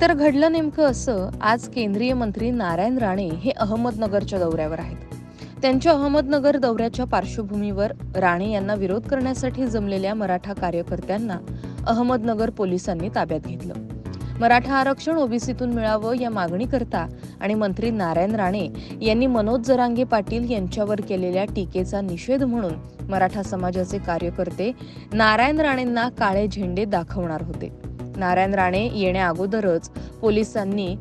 तर घडलं नेमकं असं आज केंद्रीय मंत्री नारायण राणे हे अहमदनगरच्या दौऱ्यावर आहेत. त्यांच्या अहमदनगर दौऱ्याच्या पार्श्वभूमीवर राणे यांना विरोध करण्यासाठी जमलेल्या मराठा कार्यकर्त्यांना अहमदनगर पोलिसांनी ताब्यात घेतलं. मराठा आरक्षण ओबीसीतून मिळावं या मागणीकरता आणि मंत्री नारायण राणे यांनी मनोज जरांगे पाटील यांच्यावर केलेल्या टीकेचा निषेध म्हणून मराठा समाजाचे कार्यकर्ते नारायण राणेंना काळे झेंडे दाखवणार होते. नारायण राणे येण्याअगोदरच पोलिसांनी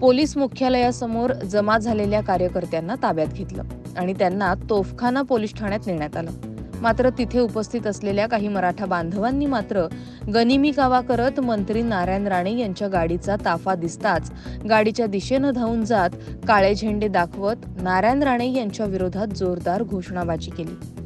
पोलीस मुख्यालयासमोर जमा झालेल्या कार्यकर्त्यांना ताब्यात घेतलं आणि त्यांना तोफखाना पोलीस ठाण्यात नेण्यात आलं. मात्र तिथे उपस्थित असलेल्या काही मराठा बांधवांनी मात्र गनिमी कावा करत मंत्री नारायण राणे यांच्या गाडीचा ताफा दिसताच गाडीच्या दिशेनं धावून जात काळे झेंडे दाखवत नारायण राणे यांच्या विरोधात जोरदार घोषणाबाजी केली.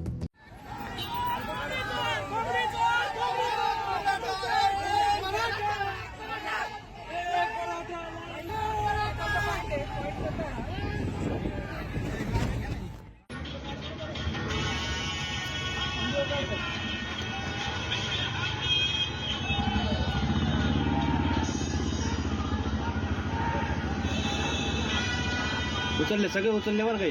उचलले सगळे उचलले बरं का